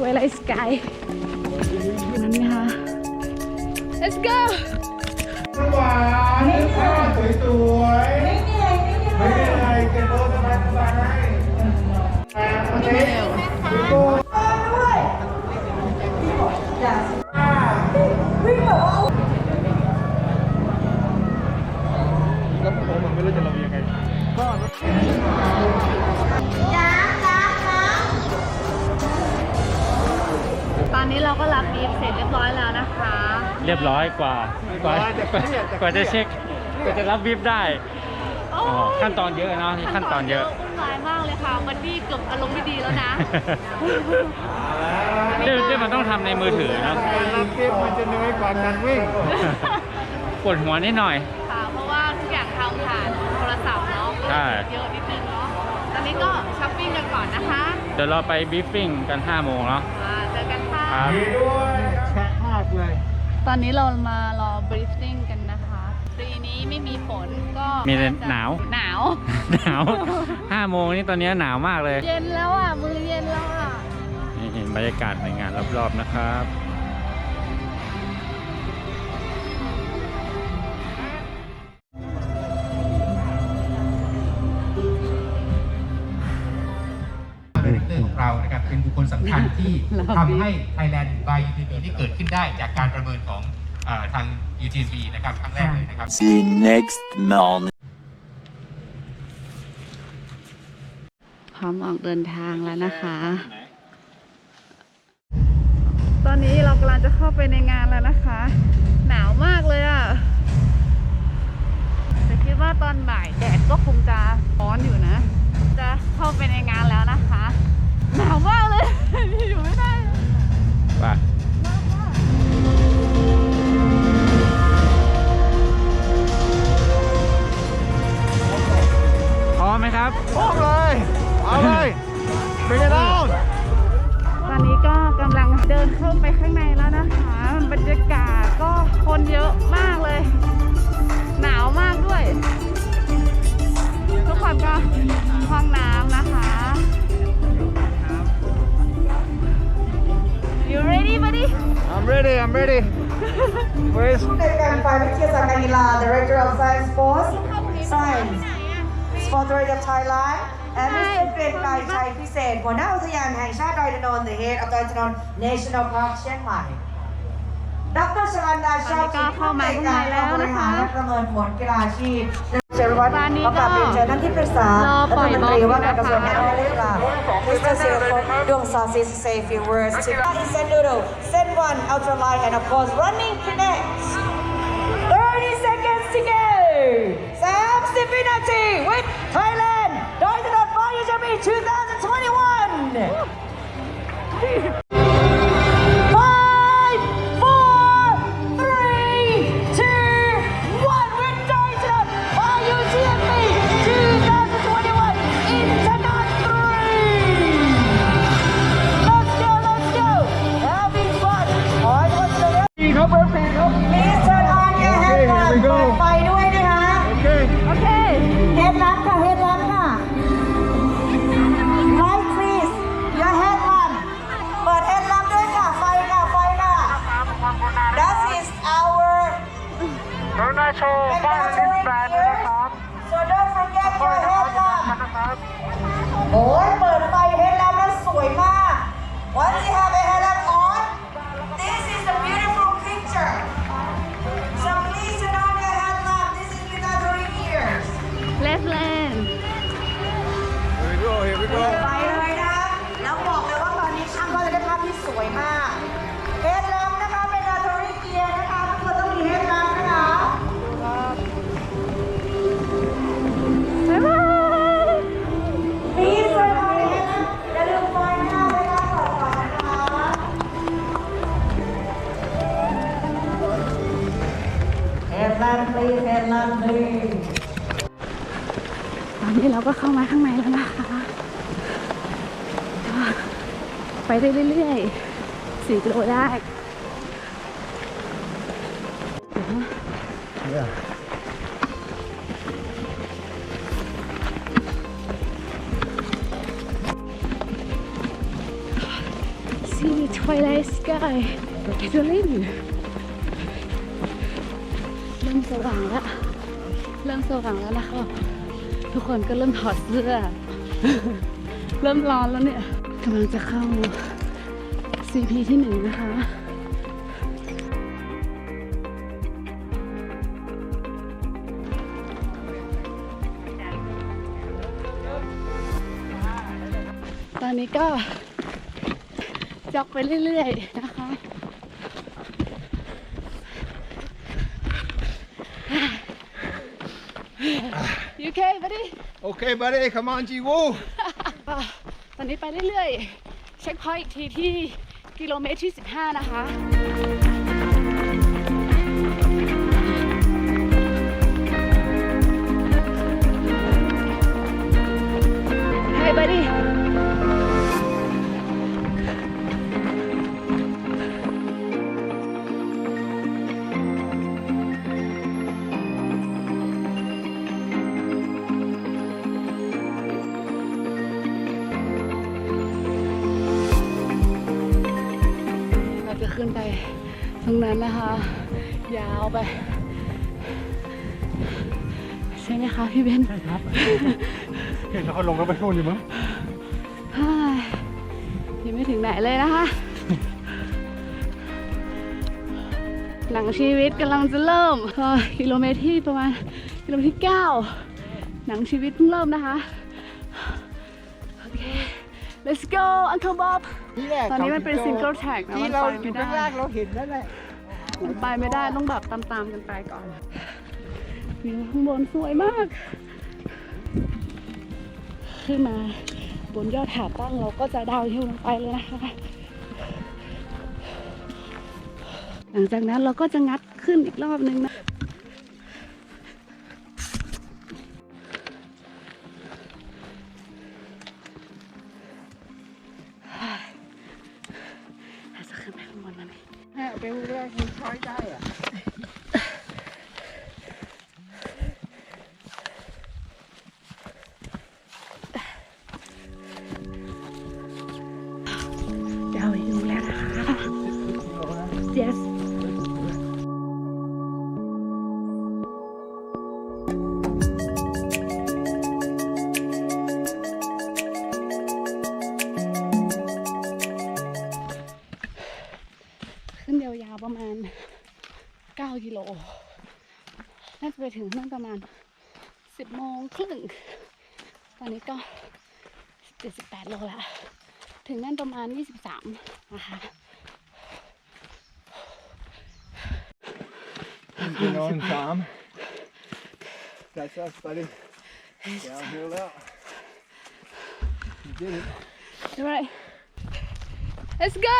Twilight Sky นั่นนะคะ let's go หวานข้าวสวยๆไม่เหนื่อยไม่เหนื่อยเก็บโต๊ะสบายสบายโอเคพี่โก้แล้วผมมันไม่รู้จะลงยังไงต เราก็รับบีฟเสร็จเรียบร้อยแล้วนะคะเรียบร้อยกว่า กว่ากว่ากว่าจะเช็คกว่าจะรับวิบได้โอ้อ๋อขั้นตอนเยอะเนาะนี่ขั้นตอนเยอะ วุ่นวายมากเลยค่ะ วันนี้เกือบอารมณ์ไม่ดีแล้วนะเดี๋ยวเดี๋ยวมันต้องทำในมือถือเนาะการรับเก็บมันจะน้อยกว่าการวิ่งปวดหัวนิดหน่อย ค่ะ เพราะว่าทุกอย่างทำผ่านโทรศัพท์เนาะก็ใช่ เยอะนิดนึงเนาะ ตอนนี้ก็ช้อปปิ้งกันก่อนนะคะเดี๋ยวเราไปบีฟฟิ้งกัน5โมงเนาะ อ่าเจอกัน ค่ะครับดีด้วยแชะมากเลย ตอนนี้เรามารอบรีฟติ้งกันนะคะปีนี้ไม่มีฝนก็มีแต่หนาว หนาว หนาว5โมงนี่ตอนนี้หนาวมากเลย เย็นแล้วอะ มือเย็นแล้วอะ นี่เห็นบรรยากาศในงานรอบๆนะครับ คคลสำคัญที่ทำให้ Thailand by UTV ที่เกิดขึ้นได้จากการประเมินของเอ่อทาง UTV นะครับครั้งแรกเลยนะครับ See you next morning. พร้อมออกเดินทางแล้วนะคะ ตอนนี้เรากำลังจะเข้าไปในงานแล้วนะคะ หนาวมากเลยอะ่ะแต่คิดว่าตอนบ่ายแดดก็คงจะร้อนอยู่นะ จะเข้าไปในงานแล้วนะคะ หนาวมากเลย อยู่ไม่ได้ว่า Sports Science Sport Authority of Thailand and Mr. เกรียงไกรชัยพิเศษหัวหน้าอุทยานแห่งชาติดอยอินทนนท์ The Head of ดอยอินทนนท์ National Park เชียงใหม่ดรชลันดาชอบตอนนี้ก็เข้ามาข้างในแล้วนะคะและประเมินผลกีฬาอาชีพเชิญวัฒน์ตอนนี้ขอกราบก็เรียนเชิญท่านที่ปรึกษารอปล่อยรัฐมนตรีบอลว่าการกระทรวงนะคะการกีฬา Mr. s i r p o t ดวงซาซิส say a few words to Isen Noodle Sen One Ultraline and of course Running Connect 30 วินาที with Thailand โไปได้เรื่อยๆสี่กิโลได้ See Twilight Sky จะเล่นเริ่มสว่างแล้ว เริ่มสว่างแล้วนะคะ ทุกคนก็เริ่มถอดเสื้อ เริ่มร้อนแล้วเนี่ยกำลังจะเข้า CP ที่หนึ่งนะคะตอนนี้ก็จอกไปเรื่อยๆนะคะ you okay buddy Okay, buddy, come on, G Woo. อะตอนนี้ไปเรื่อยๆ เช็คพอยต์อีกทีที่ กิโลเมตรที่ 15 นะคะ Hey buddy พี่เบนใช่ครับ เห็นแล้วเขาลงก็ไปโน่นอยู่มั้งเฮ้ยยังไม่ถึงไหนเลยนะคะหนังชีวิตกำลังจะเริ่มเอ่อกิโลเมตรที่ประมาณกิโลเมตรที่ 9 หนังชีวิตเพิ่งเริ่มนะคะ โอเค let's go Uncle Bob ตอนนี้มันเป็น single track นะมันไปไม่ได้เราเห็นแล้วแหละมันไปไม่ได้ต้องแบบตามๆกันไปก่อน วิวข้างบนสวยมาก ขึ้นมาบนยอดหาตั้งเราก็จะดาวน์ฮิวลงไปเลยนะคะ หลังจากนั้นเราก็จะงัดขึ้นอีกรอบนึงนะ ไปถึงนั่นประมาณ 10โมงครึ่งตอนนี้ก็ 78 โลแล้วถึงนั่นประมาณ 23 นะคะ Been on, Tom. That's us, buddy. Downhill out. You did it. All right. Let's go.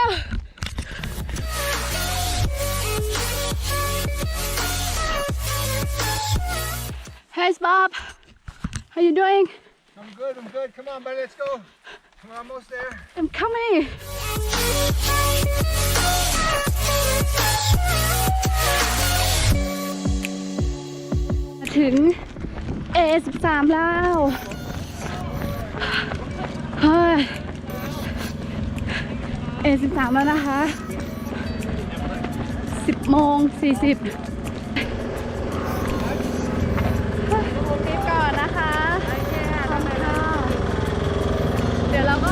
Hey, Bob. How you doing? I'm good, I'm good. Come on, buddy, let's go. We're almost there. I'm coming. Mà ถึง A13 แล้วเฮ้ย A13 แล้วนะคะ 10โมง40รีบก่อนนะคะขอบคุณค่ะ เดี๋ยวเราก็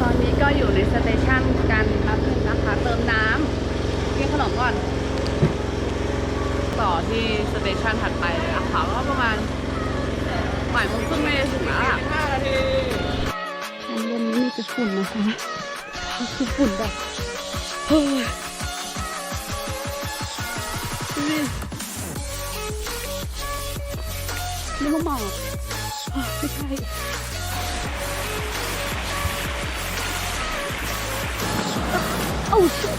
ตอนนี้ก็อยู่ในสเตชันกันแป๊บนึงนะคะ เติมน้ำกินขนมก่อน ต่อที่สเต ชันถัดไปเลยอะค่ะก็ประมาณบ่ายโมงครึ่งไม่ได้ถึงแล้วอะข้างบนนี้มีแต่ฝุ่นนะคะคือฝุ่นแบบเฮ้ยดูดินี่ก็หมอกไม่ใช่ Oh shit.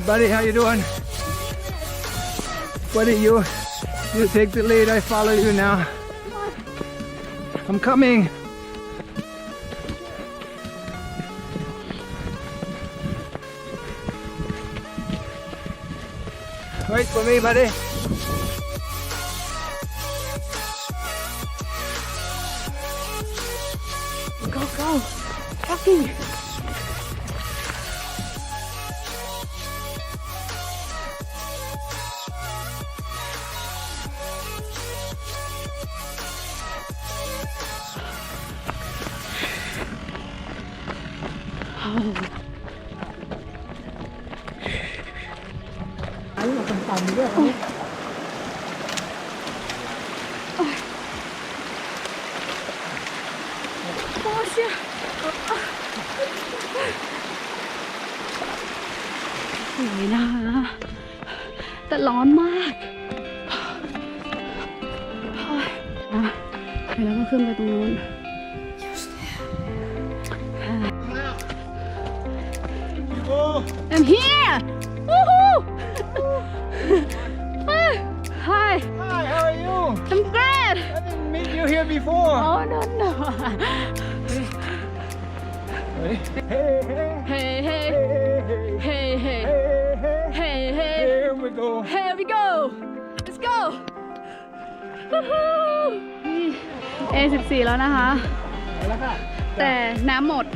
Hey, buddy, how you doing? Buddy, you you take the lead. I follow you now. I'm coming. Wait for me, buddy. โอ้เชียสวยนะคะแต่ร้อนมากอะแล้วก็ขึ้นไปตรงนู้น I'm here! Before. Oh no no! Hey, hey, Hey hey! hey, hey, Hey hey! hey, hey. Hey hey! Here we go. Here we go! Let's go! Woohoo! A14 แล้วนะคะ แล้วค่ะแต่น้ำหมด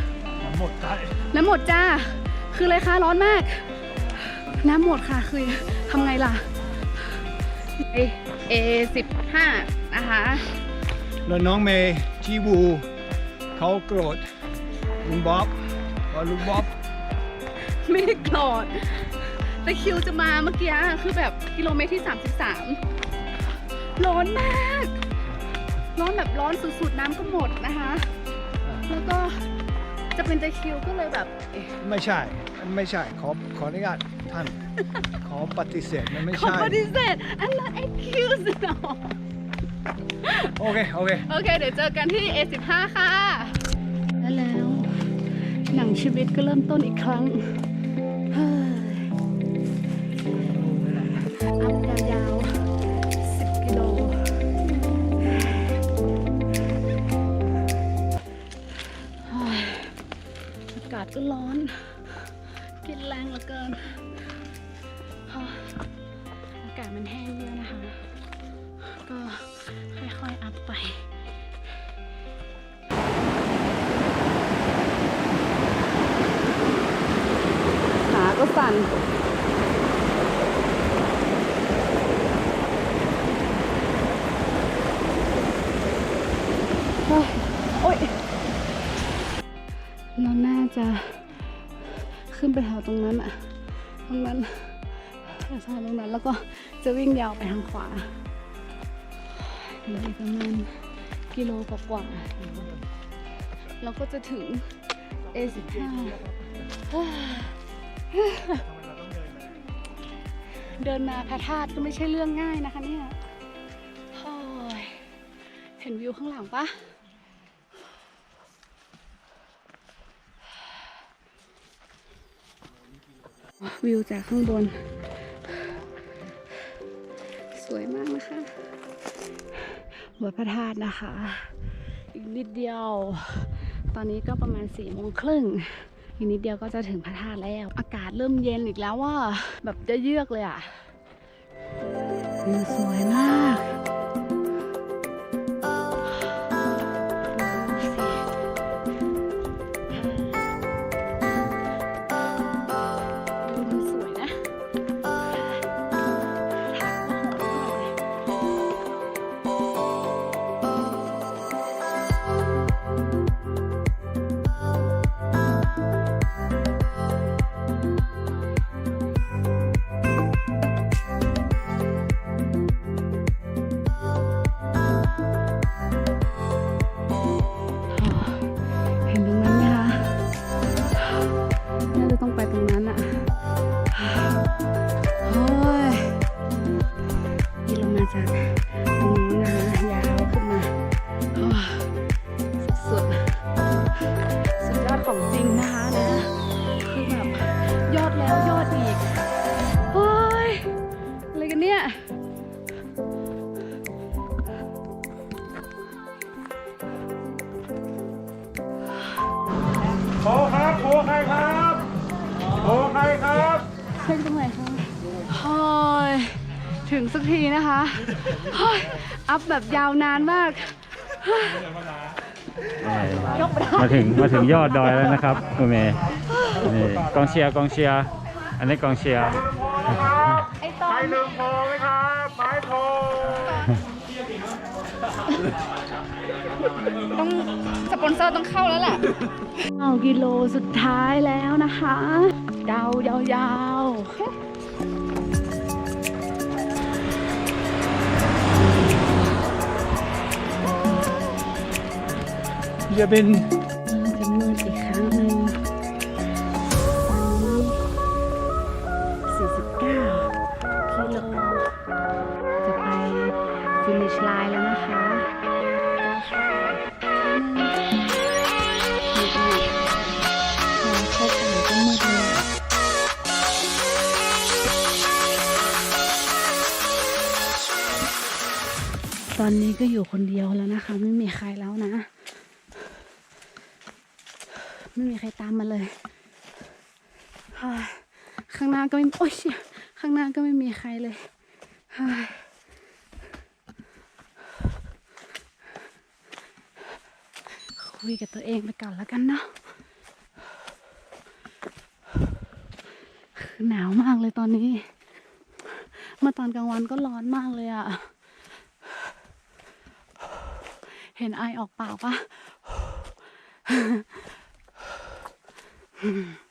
หมดใจน้ำหมดจ้า คืออะไรคะร้อนมาก น้ำหมดค่ะคือทำไงล่ะ A A15 นะคะ แล้วน้องเมย์ชีบูเขาโกรธลุงบ๊อบว่าลุงบ๊อบไม่ได้โกรธแต่คิวจะมาเมื่อกี้คือแบบกิโลเมตรที่ 33 ร้อนมาก ร้อนแบบร้อนสุดๆน้ำก็หมดนะคะ แล้วก็จะเป็นตะคริวก็เลยแบบเอ๊ะไม่ใช่มันไม่ใช่ ขอขออนุญาตท่าน ขอปฏิเสธมันไม่ขอใช่ ปฏิเสธ I'm not accused no โอเค โอเค โอเค เดี๋ยวเจอกันที่ A15 ค่ะ และแล้ว หนังชีวิตก็เริ่มต้นอีกครั้ง แล้วก็จะวิ่งยาวไปทางขวาเหลืออีกประมาณกิโลกว่าๆเราก็จะถึง A15 เดินมาพระธาตุก็ไม่ใช่เรื่องง่ายนะคะเนี่ยโอ้ยเห็นวิวข้างหลังปะวิวจากข้างบน สวยมากนะคะวัดพระธาตุนะคะ อีกนิดเดียว ตอนนี้ก็ประมาณสี่โมงครึ่งอีกนิดเดียวก็จะถึงพระธาตุแล้ว อากาศเริ่มเย็นอีกแล้วว่า แบบจะเยือกเลยอะวิวสวยมาก ถึงสักทีนะคะโอ้ยอัพแบบยาวนานมาก มาถึงมาถึงยอดดอยแล้วนะครับคุณเมย์นี่กองเชียร์กองเชียร์อันนี้กองเชียร์ไอตอใครนลืมโทรไหมครับหมายโทรต้องสปปอนเซอร์ต้องเข้าแล้วแหละเอากิโลสุดท้ายแล้วนะคะ ยาวยาว จะเป็นจะมืดอีกครั้งหนึ่ง49กิโลจะไปฟินิชไลน์แล้วนะคะมืดมากพอเข้าไปก็มืดเลยตอนนี้ก็อยู่คนเดียวแล้วนะคะ ไม่มีใครแล้วนะ ไม่มีใครตามมาเลย ข้างหน้าก็ไม่โอ๊ยข้างหน้าก็ไม่มีใครเลยคุยกับตัวเองไปก่อนแล้วกันเนาะหนาวมากเลยตอนนี้ เมื่อตอนกลางวันก็ร้อนมากเลยอะเห็นไอออกปากปะ เ